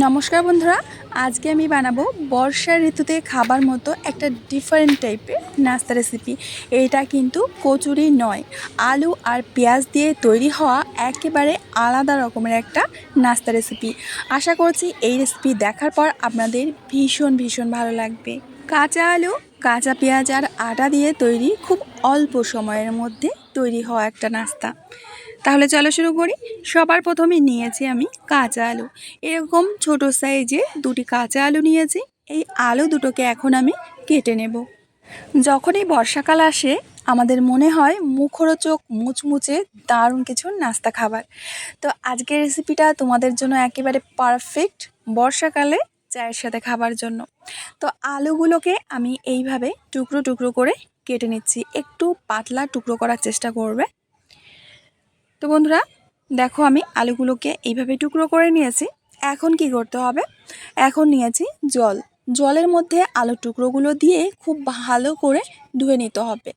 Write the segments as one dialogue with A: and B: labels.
A: নমস্কার বন্ধুরা, আজকে আমি বানাবো বর্ষার ঋতুতে খাবার মতো একটা ডিফারেন্ট টাইপের নাস্তা রেসিপি এটা কিন্তু কচুরি নয়, আলু আর পেঁয়াজ দিয়ে তৈরি হওয়া একেবারে আলাদা রকমের একটা নাস্তা রেসিপি আশা করছি এই রেসিপি দেখার পর আপনাদের ভীষণ ভীষণ ভালো লাগবে। কাঁচা আলু, কাঁচা পেঁয়াজ আর আটা দিয়ে তৈরি খুব অল্প সময়ের মধ্যে তৈরি হওয়া একটা নাস্তা। তাহলে চলো শুরু করি। সবার প্রথমে নিয়েছি আমি কাঁচা আলু। এরকম ছোট সাইজে দুটি কাঁচা আলু নিয়েছি। এই আলু দুটোকে এখন আমি কেটে নেব। যখনই বর্ষাকাল আসে, আমাদের মনে হয় মুখরোচক, মুচমুচে দারুণ কিছু নাস্তা খাবার। তো আজকের রেসিপিটা তোমাদের জন্য একেবারে পারফেক্ট বর্ষাকালে চায়ের সাথে খাবার জন্য। তো আলুগুলোকে আমি এইভাবে টুকরো টুকরো করে কেটে নিচ্ছি। একটু পাতলা টুকরো করার চেষ্টা করবে। তো বন্ধুরা, দেখো আমি আলুগুলোকে এইভাবে টুকরো করে নিয়েছি। এখন কি করতে হবে? এখন নিয়েছি জল। জলের মধ্যে আলুর টুকরোগুলো দিয়ে খুব ভালো করে ধুয়ে নিতে হবে।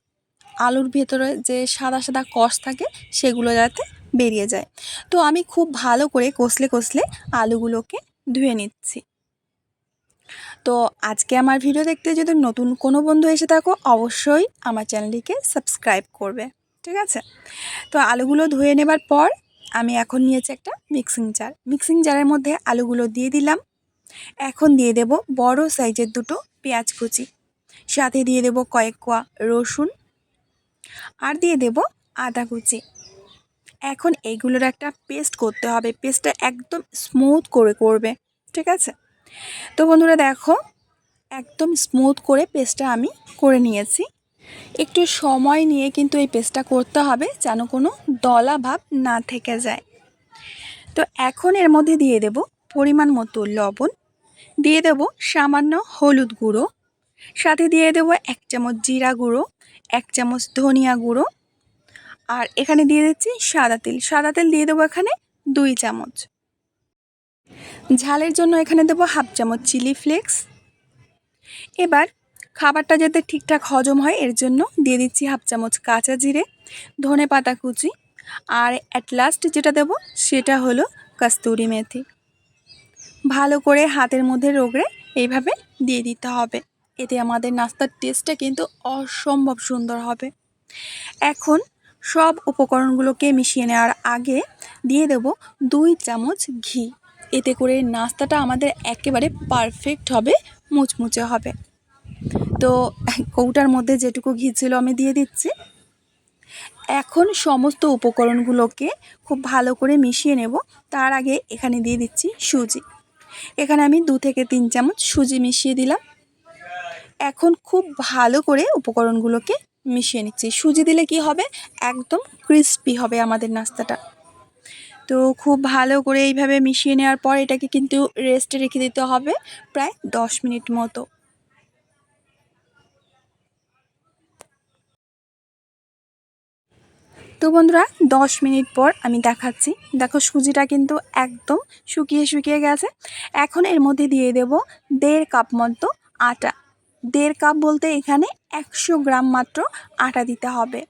A: আলুর ভেতরে যে সাদা সাদা কষ থাকে, সেগুলো যাতে বেরিয়ে যায়। তো আমি খুব ভালো করে কষলে কষলে আলুগুলোকে ধুয়ে নিচ্ছি। তো আজকে আমার ভিডিও দেখতে যদি নতুন কোনো বন্ধু এসে থাকো, অবশ্যই আমার চ্যানেলটিকে সাবস্ক্রাইব করবে। ঠিক আছে? তো আলুগুলো ধুয়ে নেবার পর আমি এখন নিয়েছি একটা মিক্সিং জার মিক্সিং জারের মধ্যে আলুগুলো দিয়ে দিলাম। এখন দিয়ে দেব বড় সাইজের দুটো পেঁয়াজ কুচি। সাথে দিয়ে দেব কয়েক কোয়া রসুন। আর দিয়ে দেব আদা কুচি। এখন এইগুলোর একটা পেস্ট করতে হবে। পেস্টটা একদম স্মুথ করে করবে। ঠিক আছে? তো বন্ধুরা দেখো, একদম স্মুথ করে পেস্টটা আমি করে নিয়েছি। একটু সময় নিয়ে কিন্তু এই পেস্টটা করতে হবে যেন কোনো দলা ভাব না থেকে যায়। তো এখন এর মধ্যে দিয়ে দেব পরিমাণ মতো লবণ, দিয়ে দেব সামান্য হলুদ গুঁড়ো, সাথে দিয়ে দেব এক চামচ জিরা গুঁড়ো, এক চামচ ধনিয়া গুঁড়ো, আর এখানে দিয়ে দিচ্ছি সাদা তেল। সাদা তেল দিয়ে দেবো এখানে দুই চামচ। ঝালের জন্য এখানে দেবো হাফ চামচ চিলি ফ্লেক্স। এবার খাবারটা যাতে ঠিকঠাক হজম হয়, এর জন্য দিয়ে দিচ্ছি হাফ চামচ কাঁচা জিরে, ধনে পাতা কুচি, আর অ্যাট লাস্ট যেটা দেব সেটা হলো কস্তুরি মেথি। ভালো করে হাতের মধ্যে রোগড়ে এইভাবে দিয়ে দিতে হবে। এতে আমাদের নাস্তার টেস্টটা কিন্তু অসম্ভব সুন্দর হবে। এখন সব উপকরণগুলোকে মিশিয়ে নেওয়ার আগে দিয়ে দেব দুই চামচ ঘি। এতে করে নাস্তাটা আমাদের একেবারে পারফেক্ট হবে, মুচমুচে হবে। তো কৌটার মধ্যে যেটুকু ঘি ছিল আমি দিয়ে দিচ্ছি। এখন সমস্ত উপকরণগুলোকে খুব ভালো করে মিশিয়ে নেব। তার আগে এখানে দিয়ে দিচ্ছি সুজি। এখানে আমি দু থেকে তিন চামচ সুজি মিশিয়ে দিলাম। এখন খুব ভালো করে উপকরণগুলোকে মিশিয়ে নিচ্ছি। সুজি দিলে কি হবে? একদম ক্রিস্পি হবে আমাদের নাস্তাটা। তো খুব ভালো করে এইভাবে মিশিয়ে নেওয়ার পর এটাকে কিন্তু রেস্টে রেখে দিতে হবে প্রায় দশ মিনিট মতো। তো বন্ধুরা, দশ মিনিট পর আমি দেখাচ্ছি। দেখো সুজিটা কিন্তু একদম শুকিয়ে শুকিয়ে গেছে। এখন এর মধ্যে দিয়ে দেব দেড় কাপ মতো আটা। দেড় কাপ বলতে এখানে একশো গ্রাম মাত্র আটা দিতে হবে।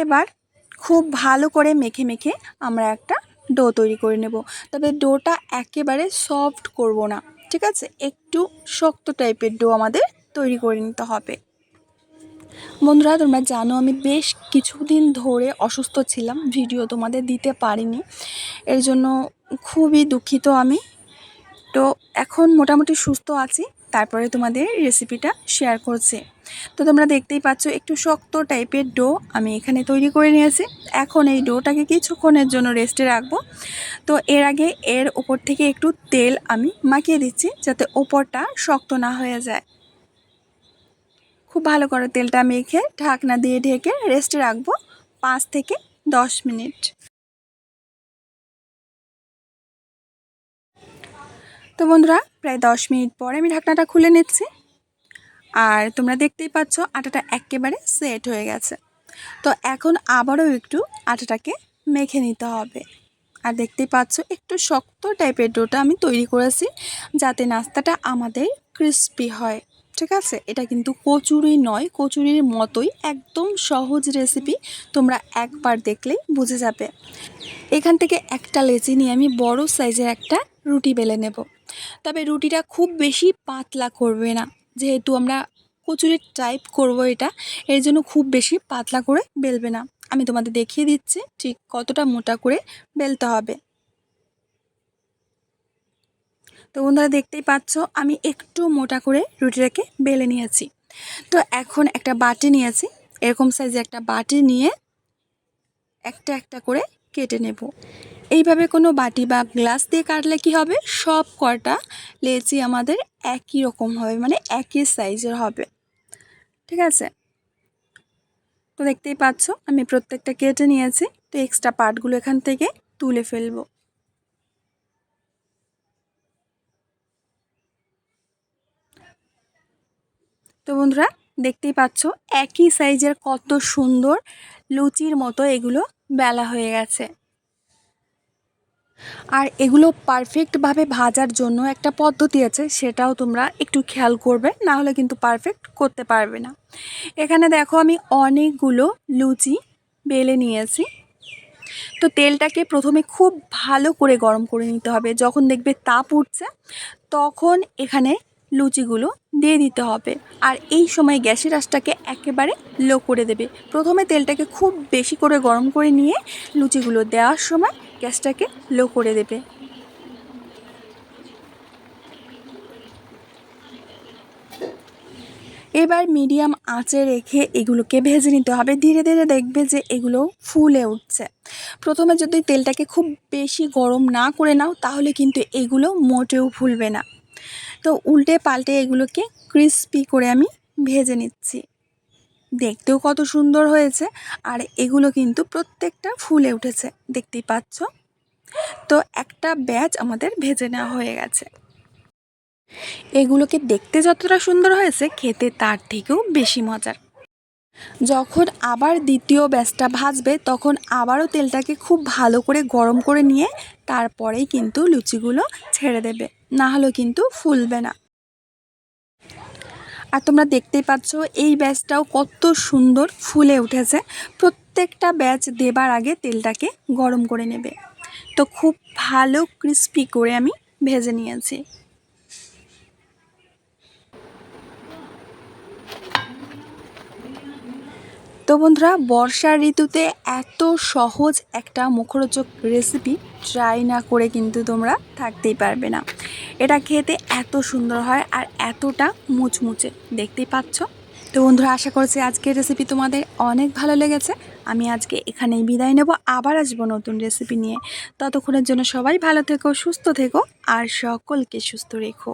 A: এবার খুব ভালো করে মেখে মেখে আমরা একটা ডো তৈরি করে নেব। তবে ডোটা একেবারে সফট করব না, ঠিক আছে? একটু শক্ত টাইপের ডো আমাদের তৈরি করে নিতে হবে। বন্ধুরা, তোমরা জানো আমি বেশ কিছুদিন ধরে অসুস্থ ছিলাম, ভিডিও তোমাদের দিতে পারিনি। এর জন্য খুবই দুঃখিত আমি। তো এখন মোটামুটি সুস্থ আছি, তারপরে তোমাদের রেসিপিটা শেয়ার করছি। তো তোমরা দেখতেই পাচ্ছ, একটু শক্ত টাইপের ডো আমি এখানে তৈরি করে নিয়েছি। এখন এই ডোটাকে কিছুক্ষণের জন্য রেস্টে রাখব। তো এর আগে এর ওপর থেকে একটু তেল আমি মাখিয়ে দিচ্ছি, যাতে ওপরটা শক্ত না হয়ে যায়। খুব ভালো করে তেলটা মেখে ঢাকনা দিয়ে ঢেকে রেস্টে রাখব পাঁচ থেকে দশ মিনিট। তো বন্ধুরা, প্রায় দশ মিনিট পরে আমি ঢাকনাটা খুলে নিচ্ছি। আর তোমরা দেখতেই পাচ্ছ আটাটা একেবারে সেট হয়ে গেছে। তো এখন আবারও একটু আটাটাকে মেখে নিতে হবে। আর দেখতেই পাচ্ছ একটু শক্ত টাইপের ডোটা আমি তৈরি করেছি যাতে নাস্তাটা আমাদের ক্রিস্পি হয়। ঠিক আছে? এটা কিন্তু কচুরি নয়, কচুরির মতোই একদম সহজ রেসিপি তোমরা একবার দেখলেই বুঝে যাবে। এখান থেকে একটা লেচি নিয়ে আমি বড় সাইজের একটা রুটি বেলে নেব। তবে রুটিটা খুব বেশি পাতলা করবে না, যেহেতু আমরা কচুরির টাইপ করব এটা, এর জন্য খুব বেশি পাতলা করে বেলবে না। আমি তোমাদের দেখিয়ে দিচ্ছি ঠিক কতটা মোটা করে বেলতে হবে। তো বন্ধুরা দেখতেই পাচ্ছ, আমি একটু মোটা করে রুটিটাকে বেলে নিয়েছি। তো এখন একটা বাটি নিয়েছি, এরকম সাইজে একটা বাটি নিয়ে একটা একটা করে কেটে নেব। এইভাবে কোনো বাটি বা গ্লাস দিয়ে কাটলে কি হবে? সব কটা লেচি আমাদের একই রকম হবে মানে একই সাইজের হবে। ঠিক আছে? তো দেখতেই পাচ্ছ, আমি প্রত্যেকটা কেটে নিয়েছি, তো এক্সট্রা পার্টগুলো এখান থেকে তুলে ফেলব। তো বন্ধুরা, দেখতেই পাচ্ছ একই সাইজের কত সুন্দর লুচির মতো এগুলো বেলা হয়ে গেছে। আর এগুলো পারফেক্টভাবে ভাজার জন্য একটা পদ্ধতি আছে, সেটাও তোমরা একটু খেয়াল করবে, না হলে কিন্তু পারফেক্ট করতে পারবে না। এখানে দেখো আমি অনেকগুলো লুচি বেলে নিয়েছি। তো তেলটাকে প্রথমে খুব ভালো করে গরম করে নিতে হবে। যখন দেখবে তাপ উঠছে, তখন এখানে লুচিগুলো দিয়ে দিতে হবে। আর এই সময় গ্যাসের আঁচটাকে একেবারে লো করে দেবে। প্রথমে তেলটাকে খুব বেশি করে গরম করে নিয়ে লুচিগুলো দেওয়ার সময় গ্যাসটাকে লো করে দেবে। এবার মিডিয়াম আঁচে রেখে এগুলোকে ভেজে নিতে হবে। ধীরে ধীরে দেখবে যে এগুলো ফুলে উঠছে। প্রথমে যদি তেলটাকে খুব বেশি গরম না করে নাও, তাহলে কিন্তু এগুলো মোটেও ফুলবে না। তো উল্টে পাল্টে এগুলোকে ক্রিস্পি করে আমি ভেজে নিচ্ছি। দেখতেও কত সুন্দর হয়েছে আর এগুলো কিন্তু প্রত্যেকটা ফুলে উঠেছে, দেখতেই পাচ্ছ? তো একটা ব্যাচ আমাদের ভেজে নেওয়া হয়ে গেছে। এগুলোকে দেখতে যতটা সুন্দর হয়েছে, খেতে তার থেকেও বেশি মজার। যখন আবার দ্বিতীয় ব্যাচটা ভাজবে, তখন আবারও তেলটাকে খুব ভালো করে গরম করে নিয়ে তারপরেই কিন্তু লুচিগুলো ছেড়ে দেবে। না হলেও কিন্তু ফুলবে না। আর তোমরা দেখতেই পাচ্ছ, এই ব্যাচটাও কত সুন্দর ফুলে উঠেছে। প্রত্যেকটা ব্যাচ দেবার আগে তেলটাকে গরম করে নেবে। তো খুব ভালো ক্রিস্পি করে আমি ভেজে নিয়েছি। তো বন্ধুরা, বর্ষার ঋতুতে এত সহজ একটা মুখরোচক রেসিপি ট্রাই না করে কিন্তু তোমরা থাকতেই পারবে না। এটা খেতে এত সুন্দর হয় আর এতটা মুচমুচে, দেখতেই পাচ্ছ? তো বন্ধুরা, আশা করছি আজকের রেসিপি তোমাদের অনেক ভালো লেগেছে। আমি আজকে এখানেই বিদায় নেব, আবার আসব নতুন রেসিপি নিয়ে। ততক্ষণের জন্য সবাই ভালো থেকো, সুস্থ থেকো আর সকলকে সুস্থ রেখো।